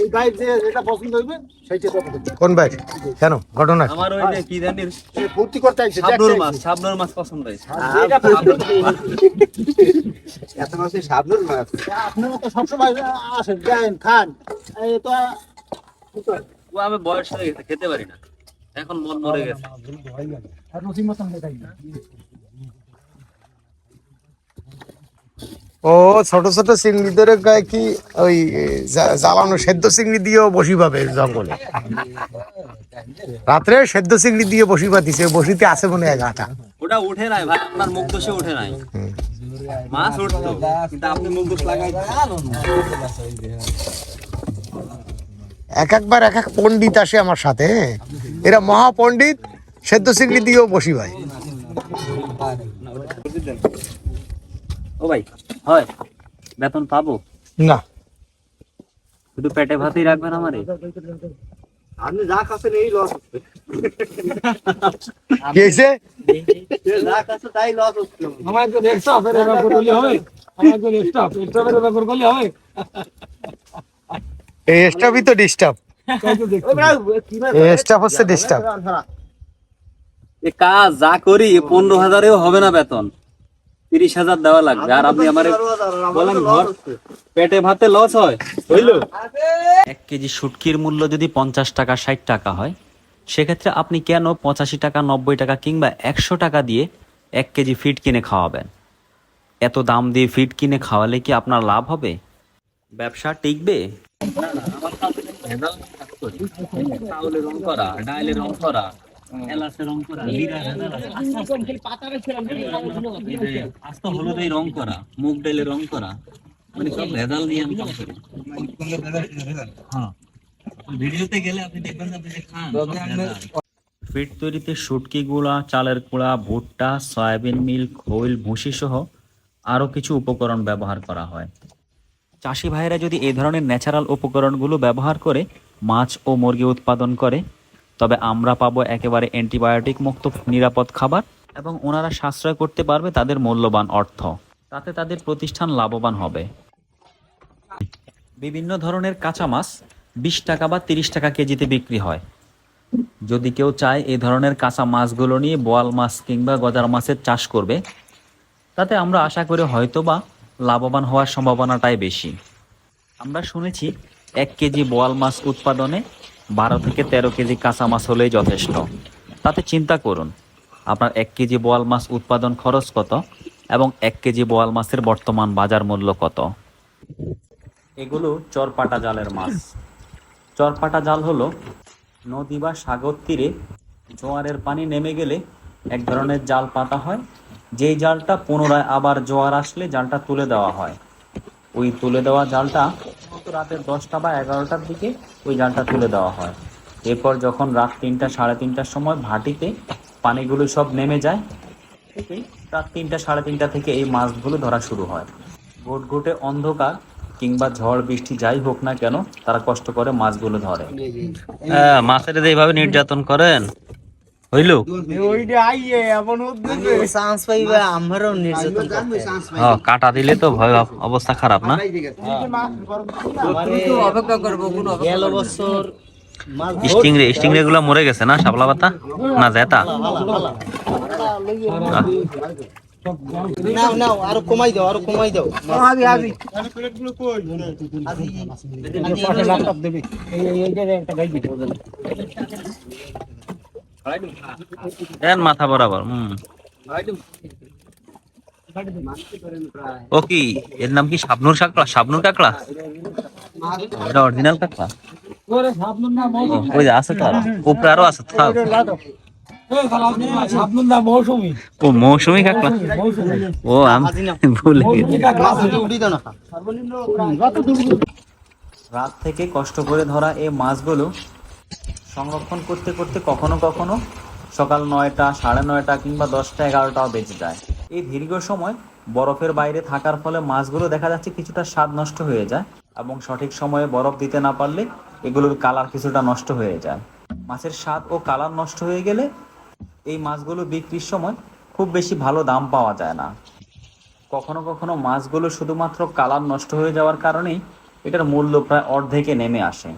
এই বাইক যে যেটা পছন্দ হইবে সেইটা কোন বাইক কেন? ঘটনা আমার ওই যে কি জানিস সে ফুর্তি করতে আইছে সাবনুর মাছ সাবনুর মাছ পছন্দ হয়েছে। যেটা এত মাসে সাবনুর মাছ। আপনারা তো সবসময় আসেন যান খান। এই তো ও আমি বয়স হয়ে গেছে খেতে পারি না। এখন মন মরে গেছে। আর রুচি মতন দেখাই না ও ছোট ছোট চিংড়িদের গায়ে কি ওই জ্বালানো সেদ্ধ চিংড়ি দিয়েও বসি পাবে জঙ্গলে? রাত্রে সেদ্ধ চিংড়ি দিয়ে বসি পাতিছে বসিতে আছে মনে হয় গাটা। ওটা উঠে নাই ভাই আপনার মুখ দোষে উঠে নাই। মাছ উঠতো কিন্তু আপনি মুখ দোষ লাগাই এক একবার এক এক পণ্ডিত আসে আমার সাথে হ্যাঁ। এরা মহা পণ্ডিত সেদ্ধ চিংড়ি দিয়েও বসি ভাই ও ভাই হয়? বেতন পাবো? না। শুধু পেটে ভাতেই রাখবেন আমারে? আপনি যা খাচ্ছেন এই লস হচ্ছে। কি হয়েছে? যা খাচ্ছে তাই লস হচ্ছে। আমার একজন এক্সট্রা ফের এবার করলে হবে? আমার একজন এক্সট্রা এক্সট্রা ফের এবার করলে হবে? এই স্টাফই তো ডিস্টার্ব তাই তো দেখছি। এই স্টাফ হচ্ছে ডিস্টার্ব এ কাজ যা করি পনেরো হাজারেও হবে না বেতন। তিরিশ হাজার দেওয়া লাগবে। আর আপনি আমার বলেন ঘর পেটে ভাতে লস হয়? হইল? এক কেজি শুটকির মূল্য যদি পঞ্চাশ টাকা ষাট টাকা হয় সেক্ষেত্রে আপনি কেন পঁচাশি টাকা নব্বই টাকা কিংবা একশো টাকা দিয়ে এক কেজি ফিট কিনে খাওয়াবেন? এত দাম দিয়ে ফিট কিনে খাওয়ালে কি আপনার লাভ হবে? ব্যবসা টিকবে? চাউলের রং করা ডাইলের রং করা। রং করা। আস্ত। রং মুগ ডালের রং করা মানে সব ভেজাল দিয়ে আমি কাজ করি। হ্যাঁ। ভিডিওতে গেলে আপনি দেখবেন আপনি খান ফিট তৈরিতে শুটকি গুঁড়া চালের গুঁড়া ভুট্টা সয়াবিন মিল খৈল ভুসি সহ আরও কিছু উপকরণ ব্যবহার করা হয়। চাষি ভাইরা যদি এই ধরনের ন্যাচারাল উপকরণগুলো ব্যবহার করে মাছ ও মুরগি উৎপাদন করে তবে আমরা পাবো একেবারে অ্যান্টিবায়োটিক মুক্ত নিরাপদ খাবার এবং ওনারা সাশ্রয় করতে পারবে তাদের মূল্যবান অর্থ। তাতে তাদের প্রতিষ্ঠান লাভবান হবে। বিভিন্ন ধরনের কাঁচা মাছ বিশ টাকা বা তিরিশ টাকা কেজিতে বিক্রি হয়। যদি কেউ চায় এই ধরনের কাঁচা মাছগুলো নিয়ে বোয়াল মাছ কিংবা গজার মাছের চাষ করবে, তাতে আমরা আশা করি হয়তোবা লাভবান হওয়ার সম্ভাবনাটাই বেশি। আমরা শুনেছি এক কেজি বোয়াল মাছ উৎপাদনে বারো থেকে তেরো কেজি কাঁচা মাছ হলেই যথেষ্ট। তাতে চিন্তা করুন, আপনার এক কেজি বোয়াল মাছ উৎপাদন খরচ কত এবং এক কেজি বোয়াল মাছের বর্তমান বাজার মূল্য কত? এগুলো চরপাটা জালের মাছ। চরপাটা জাল হলো নদী বা সাগর তীরে জোয়ারের পানি নেমে গেলে এক ধরনের জাল পাতা হয়, যেই জালটা পুনরায় আবার জোয়ার আসলে জালটা তুলে দেওয়া হয়। ওই তুলে দেওয়া জালটা সম্ভবত রাতের দশটা বা এগারোটার দিকে ওই জালটা তুলে দেওয়া হয়। এরপর যখন রাত তিনটা সাড়ে তিনটার সময় ভাটিতে পানিগুলো সব নেমে যায় থেকেই রাত তিনটা সাড়ে তিনটা থেকে এই মাছগুলো ধরা শুরু হয়। ঘুটঘুটে অন্ধকার কিংবা ঝড় বৃষ্টি যাই হোক না কেন তারা কষ্ট করে মাছগুলো ধরে। মাছের এইভাবে নির্যাতন করেন হইল? হ্যাঁ কাটা দিলে তো ভয় অবস্থা খারাপ না? গেল বছর স্টিংরে স্টিংরে গুলো মরে গেছে না শাপলা পাতা? না জেতা? নাও নাও আরও কমাই দাও আরও কমাই দাও। আবি আবি পাশে দেন মাথা বরাবর, হুম। ও কি, এর নাম কি কাকড়া? কাকড়া? এটা অরিজিনাল কাকড়া? ওই যে আছে তো আরও। উপরে আরও আছে তো মৌসুমি ও, আমি রাত থেকে কষ্ট করে ধরা এই মাছগুলো সংরক্ষণ করতে করতে কখনো কখনো সকাল নয়টা, সাড়ে নয়টা কিংবা দশটা, এগারোটাও বেজে যায়। এই দীর্ঘ সময় বরফের বাইরে থাকার ফলে মাছগুলো দেখা যাচ্ছে কিছুটা স্বাদ নষ্ট হয়ে যায় এবং সঠিক সময়ে বরফ দিতে না পারলে এগুলোর কালার কিছুটা নষ্ট হয়ে যায়। মাছের স্বাদ ও কালার নষ্ট হয়ে গেলে এই মাছগুলো বিক্রির সময় খুব বেশি ভালো দাম পাওয়া যায় না। কখনো কখনো মাছগুলো শুধুমাত্র কালার নষ্ট হয়ে যাওয়ার কারণেই এটার মূল্য প্রায় অর্ধেকে নেমে আসে।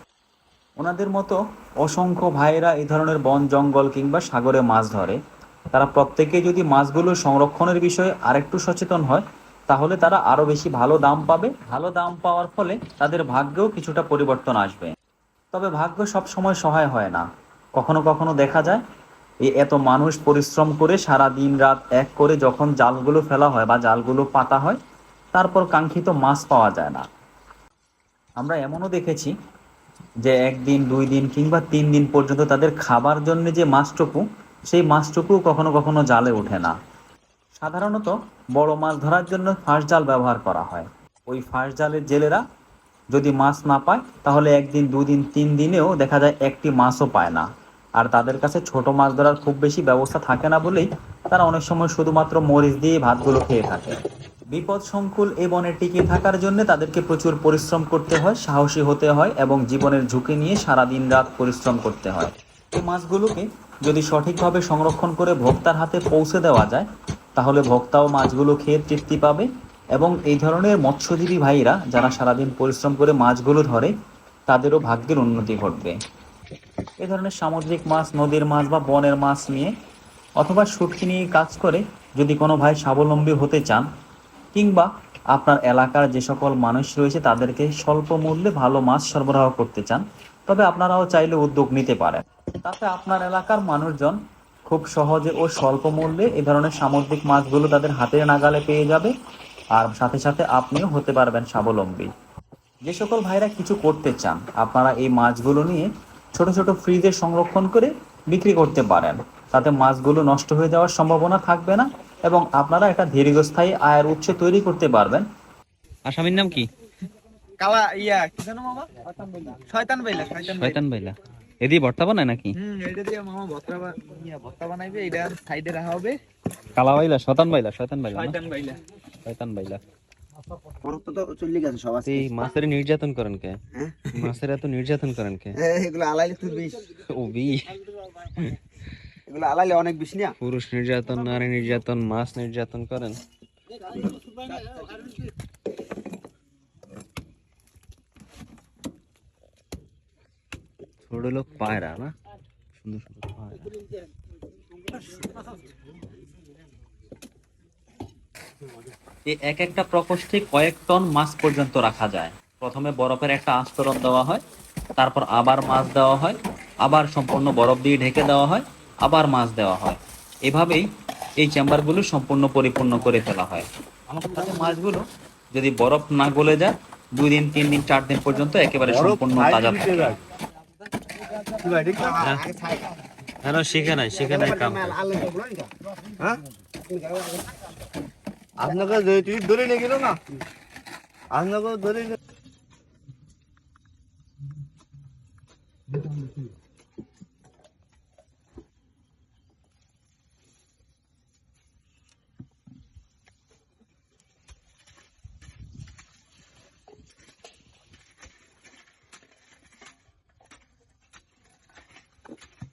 ওনাদের মতো অসংখ্য ভাইয়েরা এই ধরনের বন, জঙ্গল কিংবা সাগরে মাছ ধরে। তারা প্রত্যেকে যদি মাছগুলো সংরক্ষণের বিষয়ে আরেকটু সচেতন হয়, তাহলে তারা আরও বেশি ভালো দাম পাবে। ভালো দাম পাওয়ার ফলে তাদের ভাগ্যেও কিছুটা পরিবর্তন আসবে। তবে ভাগ্য সব সময় সহায় হয় না। কখনো কখনো দেখা যায়, এই এত মানুষ পরিশ্রম করে সারা দিন রাত এক করে যখন জালগুলো ফেলা হয় বা জালগুলো পাতা হয়, তারপর কাঙ্ক্ষিত মাছ পাওয়া যায় না। আমরা এমনও দেখেছি যে একদিন, দুই দিন কিংবা তিন দিন পর্যন্ত তাদের খাবার জন্য যে মাছটুকু, সেই মাছটুকু কখনো কখনো জালে ওঠে না। সাধারণত বড় মাছ ধরার জন্য ফাঁস জাল ব্যবহার করা হয়। ওই ফাঁস জালের জেলেরা যদি মাছ না পায়, তাহলে একদিন দুদিন তিন দিনেও দেখা যায় একটি মাছও পায় না। আর তাদের কাছে ছোট মাছ ধরার খুব বেশি ব্যবস্থা থাকে না বলেই তারা অনেক সময় শুধুমাত্র মরিচ দিয়ে ভাতগুলো খেয়ে থাকে। বিপদ সংকুল এই বনে টিকে থাকার জন্য তাদেরকে প্রচুর পরিশ্রম করতে হয়, সাহসী হতে হয় এবং জীবনের ঝুঁকি নিয়ে সারা দিন রাত পরিশ্রম করতে হয়। এই মাছগুলোকে যদি সঠিকভাবে সংরক্ষণ করে ভোক্তার হাতে পৌঁছে দেওয়া যায়, তাহলে ভোক্তাও মাছগুলো খেয়ে তৃপ্তি পাবে এবং এই ধরনের মৎস্যজীবী ভাইরা যারা সারাদিন পরিশ্রম করে মাছগুলো ধরে, তাদেরও ভাগ্যের উন্নতি ঘটবে। এ ধরনের সামুদ্রিক মাছ, নদীর মাছ বা বনের মাছ নিয়ে অথবা শুটকি নিয়ে কাজ করে যদি কোনো ভাই স্বাবলম্বী হতে চান কিংবা আপনার এলাকার যে সকল মানুষ রয়েছে তাদেরকে স্বল্প মূল্যে ভালো মাছ সরবরাহ করতে চান, তবে আপনারাও চাইলে উদ্যোগ নিতে পারেন। তাতে আপনার এলাকার মানুষজন খুব সহজে ও স্বল্প মূল্যে এই ধরনের সামুদ্রিক মাছগুলো তাদের হাতের নাগালে পেয়ে যাবে আর সাথে সাথে আপনিও হতে পারবেন স্বাবলম্বী। যে সকল ভাইরা কিছু করতে চান, আপনারা এই মাছগুলো নিয়ে ছোট ছোট ফ্রিজে সংরক্ষণ করে বিক্রি করতে পারেন। তাতে মাছগুলো নষ্ট হয়ে যাওয়ার সম্ভাবনা থাকবে না। এবং আপনারা একটা দীর্ঘস্থায়ী আয়ের উৎস তৈরি করতে পারবেন। আসামির নাম কি? কালা ইয়া কি জানো মামা? শয়তান বাইলা শয়তান বাইলা শয়তান বাইলা এদি ভর্তা বানায় নাকি? হুম এটা দিয়ে মামা ভর্তা ইয়া ভর্তা বানাইবে এটা সাইডে রাখা হবে। কালা বাইলা শয়তান বাইলা শয়তান বাইলা শয়তান বাইলা শয়তান বাইলা বরফ তো চলে গেছে সব আছে এই মাছের নির্যাতন করেন কে? মাছের এত নির্যাতন করেন কে? এগুলো আলাইলে তুই বিষ ও বি। এগুলো অনেক বিষ না? পুরুষ নির্যাতন, নারী নির্যাতন নির্যাতন করেন। ছোট লোক পায়রা, না? সুন্দর সুন্দর পায়রা। এক একটা প্রকোষ্ঠে কয়েক টন মাছ পর্যন্ত রাখা যায়। প্রথমে বরফের একটা আস্তরণ দেওয়া হয়, তারপর আবার মাছ দেওয়া হয়, আবার সম্পূর্ণ বরফ দিয়ে ঢেকে দেওয়া হয় আবার মাছ দেওয়া হয়। এভাবেই এই চেম্বারগুলো সম্পূর্ণ পরিপূর্ণ করে ফেলা হয়। তাতে মাছগুলো যদি বরফ না গলে যায় দুই দিন তিন দিন চার দিন পর্যন্ত একেবারে সম্পূর্ণ তাজা থাকে। শিখে নাই কাম। আপনাকে তুই ধরে নিয়ে গেল না আপনাকে ধরে নিয়ে এগুলো সব চাকা চিংড়ি না টাকা চিংড়ি একের মাছ মাছ কমনি। আর আর আগে ওই ওই ওইখানে ওইখানে ওইখানে ওইখানে ওইখানে ওইখানে একটা মাছ ছিলেন এইখানে এইখানে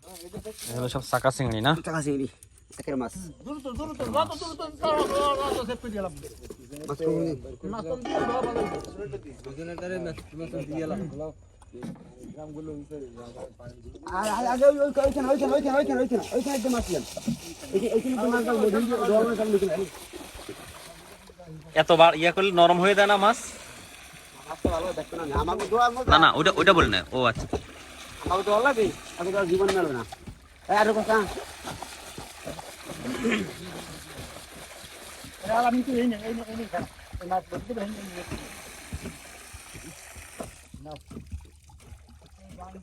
লাগবে দুই দোয়া মাছ লাগবে এখানে। এত বার ইয়া করলে নরম হয়ে যায় না মাছ? না না না ওটা ওটা বলে না। ও আচ্ছা। খাওয়া তো লাগবে এখন তো জীবন মেলবে না আরও কথা আমি তো এই না এই না এই না মাছ ধরতে না